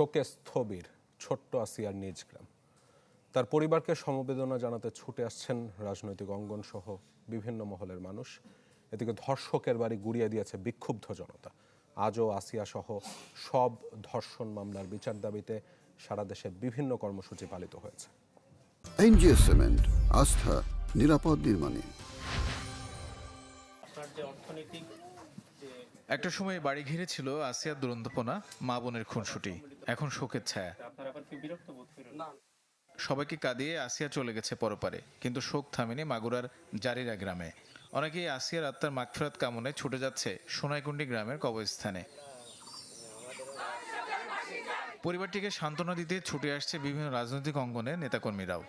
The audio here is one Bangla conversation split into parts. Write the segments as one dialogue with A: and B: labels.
A: শোকে স্থবির ছোট্ট আসিয়ার নিজ গ্রাম। তার পরিবারকে সমবেদনা জানাতে ছুটে আসছেন রাজনৈতিক অঙ্গন সহ বিভিন্ন মহলের মানুষ। এদিকে ধর্ষকের বাড়ি গুড়িয়ে দিয়েছে বিক্ষুব্ধ জনতা। আজও আসিয়া সহ সব ধর্ষণ মামলার বিচার দাবিতে সারা দেশে বিভিন্ন কর্মসূচি পালিত হয়েছে।
B: এনজিএস সিমেন্ট আস্থা নিরাপদ নির্মাণে।
C: আপনার যে অর্থনৈতিক
D: একটা সময় বাড়ি ঘিরে ছিল আসিয়ার দুরন্তপনা, মা বোনের খুনসুটি। এখন শোকের ছায়া। সবাইকে কাঁদিয়ে আসিয়া চলে গেছে পরপারে, কিন্তু শোক থামেনি মাগুরার জারিরা গ্রামে। অনেকেই আসিয়ার আত্মার মাগফিরাত কামনে ছুটে যাচ্ছে সোনাইকুণ্ডি গ্রামের কবরস্থানে। পরিবারটিকে সান্ত্বনা দিতে ছুটে আসছে বিভিন্ন রাজনৈতিক অঙ্গনের নেতাকর্মীরাও।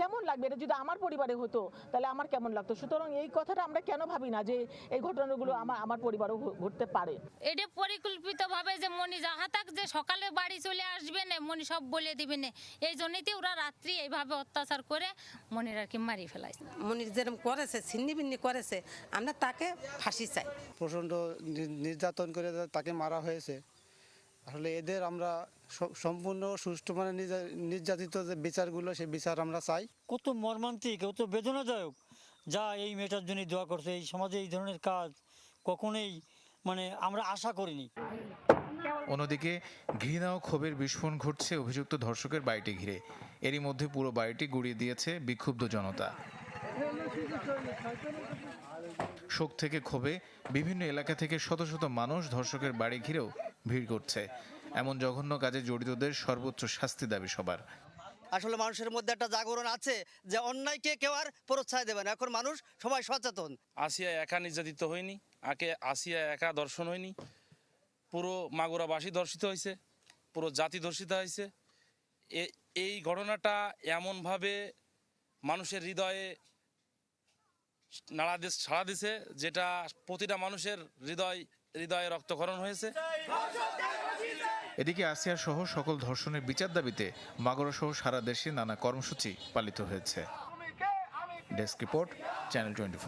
E: কেমন লাগবে? এটা যদি আমার পরিবারে হতো তাহলে আমার কেমন লাগতো? সুতরাং এই কথাটা আমরা কেন ভাবি না যে এই ঘটনাগুলো আমার আমার পরিবারেও ঘটতে পারে?
F: এটা পরিকল্পিতভাবে যে মনি যাহা থাক যে সকালে বাড়ি চলে আসবে না মনি সব বলে দিবে না। এই জন্যই ওরা রাত্রি এইভাবে অত্যাচার করে মনির আর কি মারি ফেলাইছে।
G: মনির যেরকম করেছে ছিন্নি বিন্নি করেছে আমরা তাকে ফাঁসি চাই।
H: প্রচণ্ড নির্যাতন করে তাকে মারা হয়েছে। আসলে এদের আমরা সম্পূর্ণ সুষ্ঠু মানে নির্যা- নির্যাতিত যে বিচারগুলো সেই বিচার আমরা চাই।
I: কত মর্মান্তিক কত বেদনাদায়ক। যা এই মেয়েটার জন্য দোয়া করছে এই সমাজে এই ধরনের কাজ কখনোই মানে আমরা আশা করিনি।
D: অন্যদিকে ঘৃণা ও ক্ষোভের বিস্ফোরণ ঘটছে অভিযুক্ত ধর্ষকের বাড়িটি ঘিরে। এরই মধ্যে পুরো বাড়িটি গুড়িয়ে দিয়েছে বিক্ষুব্ধ জনতা। শোক থেকে ক্ষোভে বিভিন্ন এলাকা থেকে শত শত মানুষ ধর্ষকের বাড়ি ঘিরেও ভিড় করছে। এমন জঘন্য কাজে জড়িতদের সর্বোচ্চ শাস্তি দাবি সবার।
J: আসলে মানুষের মধ্যে একটা জাগরণ আছে যে অন্যায়কে কেউ আর প্রশ্রয় দেবে না। এখন মানুষ সবাই সচেতন।
K: আসিয়া একা নির্যাতিত হয়নি আকে আসিয়া একা দর্শন হয়নি। পুরো মাগুরাবাসী দর্শিত হয়েছে পুরো জাতি দর্শিত হয়েছে এ- এই ঘটনাটা এমনভাবে মানুষের হৃদয়ে নাড়া দিস সাড়া দিছে যেটা প্রতিটা মানুষের হৃদয় হৃদয়ে রক্তকরণ হয়েছে।
D: এদিকে আসিয়া সহ সকল ধর্ষণের বিচার দাবিতে মাগরা সহ সারা দেশে নানা কর্মসূচি পালিত হয়েছে। Desk report channel twenty